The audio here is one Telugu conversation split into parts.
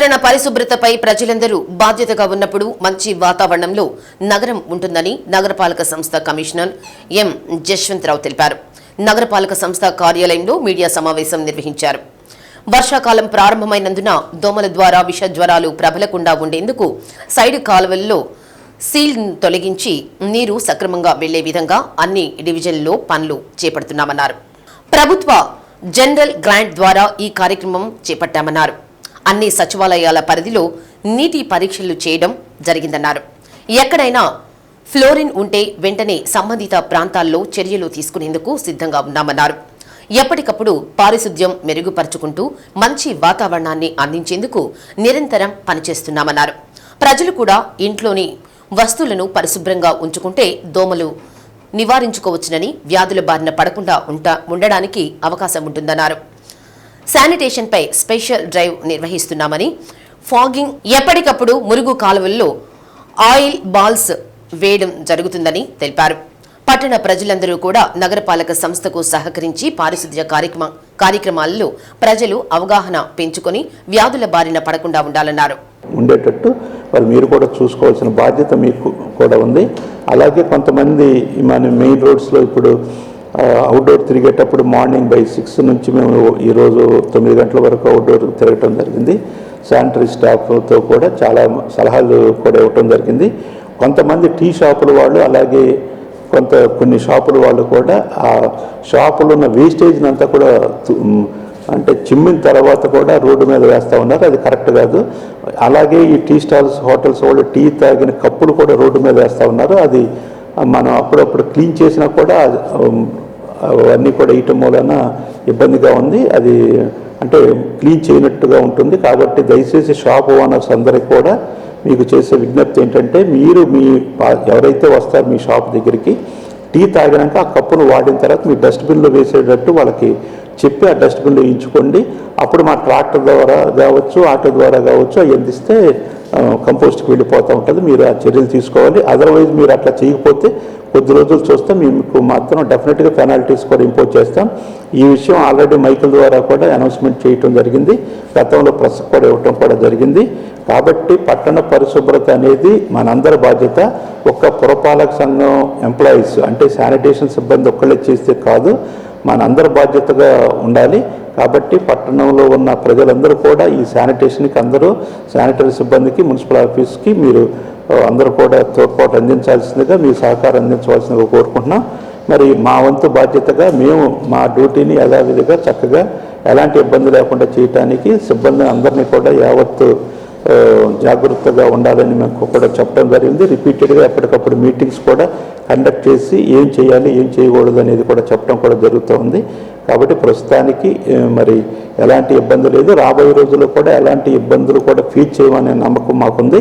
పట్టణ పరిశుభ్రతపై ప్రజలందరూ బాధ్యతగా ఉన్నప్పుడు మంచి వాతావరణంలో నగరం ఉంటుందని నగరపాలక సంస్థ కమిషనర్ ఎం. జశ్వంతరావు తెలిపారు. నగరపాలక సంస్థ కార్యాలయంలో మీడియా సమావేశం నిర్వహించారు. వర్షాకాలం ప్రారంభమైనందున దోమల ద్వారా విష జ్వరాలు ప్రబలకుండా ఉండేందుకు సైడ్ కాలువల్లో సీల్ తొలగించి నీరు సక్రమంగా వెళ్ళే విధంగా అన్ని డివిజన్లలో పనులు చేపడుతున్నామన్నారు. ప్రభుత్వ జనరల్ గ్రాంట్ ద్వారా ఈ కార్యక్రమం చేపట్టామన్నారు. అన్ని సచివాలయాల పరిధిలో నీటి పరీక్షలు చేయడం జరిగిందన్నారు. ఎక్కడైనా ఫ్లోరిన్ ఉంటే వెంటనే సంబంధిత ప్రాంతాల్లో చర్యలు తీసుకునేందుకు సిద్ధంగా ఉన్నామన్నారు. ఎప్పటికప్పుడు పారిశుద్ధ్యం మెరుగుపరుచుకుంటూ మంచి వాతావరణాన్ని అందించేందుకు నిరంతరం పనిచేస్తున్నామన్నారు. ప్రజలు కూడా ఇంట్లోని వస్తువులను పరిశుభ్రంగా ఉంచుకుంటే దోమలు నివారించుకోవచ్చునని వ్యాధుల బారిన పడకుండా ఉంటా ఉండడానికి అవకాశం ఉంటుందన్నారు. శానిటేషన్పై స్పెషల్ డ్రైవ్ నిర్వహిస్తున్నామని. ఫాగింగ్ ఎప్పటికప్పుడు మురుగు కాలువల్లో ఆయిల్ బాల్స్ వేయడం జరుగుతుందని తెలిపారు. పట్టణ ప్రజలందరూ కూడా నగరపాలక సంస్థకు సహకరించి పారిశుద్ధ్య కార్యక్రమ కార్యక్రమాల్లో ప్రజలు అవగాహన పెంచుకొని వ్యాధుల బారిన పడకుండా ఉండాలన్నారు. ఉండేటట్టు మరి మీరు కూడా చూసుకోవాల్సిన బాధ్యత మీకు కూడా ఉంది. అలాగే కొంతమంది మన మెయిన్ రోడ్స్లో ఇప్పుడు అవుట్డోర్ తిరిగేటప్పుడు మార్నింగ్ బై సిక్స్ నుంచి మేము ఈరోజు తొమ్మిది గంటల వరకు అవుట్డోర్ తిరగటం జరిగింది. శానిటరీ స్టాఫ్తో కూడా చాలా సలహాలు కూడా ఇవ్వటం జరిగింది. కొంతమంది టీ షాపుల వాళ్ళు అలాగే కొంత కొన్ని షాపుల వాళ్ళు కూడా ఆ షాపులో ఉన్న వేస్టేజ్ని అంతా కూడా అంటే చిమ్మిన తర్వాత కూడా రోడ్డు మీద వేస్తూ ఉన్నారు. అది కరెక్ట్ కాదు. అలాగే ఈ టీ స్టాల్స్ హోటల్స్ వాళ్ళు టీ తాగిన కప్పులు కూడా రోడ్డు మీద వేస్తూ ఉన్నారు. అది మనం అప్పుడప్పుడు క్లీన్ చేసినా కూడా అవన్నీ కూడా వేయటం మూలన ఇబ్బందిగా ఉంది. అది అంటే క్లీన్ చేయనట్టుగా ఉంటుంది. కాబట్టి దయచేసి షాప్ ఓనర్స్ అందరికి కూడా మీకు చేసే విజ్ఞప్తి ఏంటంటే మీరు మీ ఎవరైతే వస్తారో మీ షాప్ దగ్గరికి టీ తాగినాక ఆ కప్పును వాడిన తర్వాత మీ డస్ట్బిన్లో వేసేటట్టు వాళ్ళకి చెప్పి ఆ డస్ట్బిన్లో ఉంచుకోండి అప్పుడు మా ట్రాక్టర్ ద్వారా కావచ్చు ఆటో ద్వారా కావచ్చు అవి అందిస్తే కంపోస్ట్కి వెళ్ళిపోతూ ఉంటుంది. మీరు ఆ చర్యలు తీసుకోవాలి. అదర్వైజ్ మీరు అట్లా చేయకపోతే కొద్ది రోజులు చూస్తే మీకు మాత్రం డెఫినెట్గా పెనాల్టీస్ కూడా ఇంపోజ్ చేస్తాం. ఈ విషయం ఆల్రెడీ మైకుల ద్వారా కూడా అనౌన్స్మెంట్ చేయటం జరిగింది. గతంలో ప్రెస్ కూడా ఇవ్వటం కూడా జరిగింది. కాబట్టి పట్టణ పరిశుభ్రత అనేది మనందరి బాధ్యత. ఒక్క పురపాలక సంఘం ఎంప్లాయీస్ అంటే శానిటేషన్ సిబ్బంది ఒక్కళ్ళే చేస్తే కాదు. మనందరి బాధ్యతగా ఉండాలి. కాబట్టి పట్టణంలో ఉన్న ప్రజలందరూ కూడా ఈ శానిటేషన్కి అందరూ శానిటరీ సిబ్బందికి మున్సిపల్ ఆఫీస్కి మీరు అందరూ కూడా తోడ్పాటు అందించాల్సిందిగా మీ సహకారం అందించవలసిందిగా కోరుకుంటున్నాం. మరి మా వంతు బాధ్యతగా మేము మా డ్యూటీని యథావిధిగా చక్కగా ఎలాంటి ఇబ్బంది లేకుండా చేయటానికి సిబ్బంది అందరినీ కూడా యావత్తు జాగ్రత్తగా ఉండాలని మేము కూడా చెప్పడం జరిగింది. రిపీటెడ్గా ఎప్పటికప్పుడు మీటింగ్స్ కూడా కండక్ట్ చేసి ఏం చేయాలి ఏం చేయకూడదు అనేది కూడా చెప్పడం కూడా జరుగుతూ ఉంది. కాబట్టి ప్రస్తుతానికి మరి ఎలాంటి ఇబ్బంది లేదు. రాబోయే రోజుల్లో కూడా ఎలాంటి ఇబ్బందులు కూడా ఫీల్ చేయమనే నమ్మకం మాకుంది.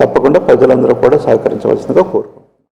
తప్పకుండా ప్రజలందరూ కూడా సహకరించవలసిందిగా కోరుకుంటున్నాం.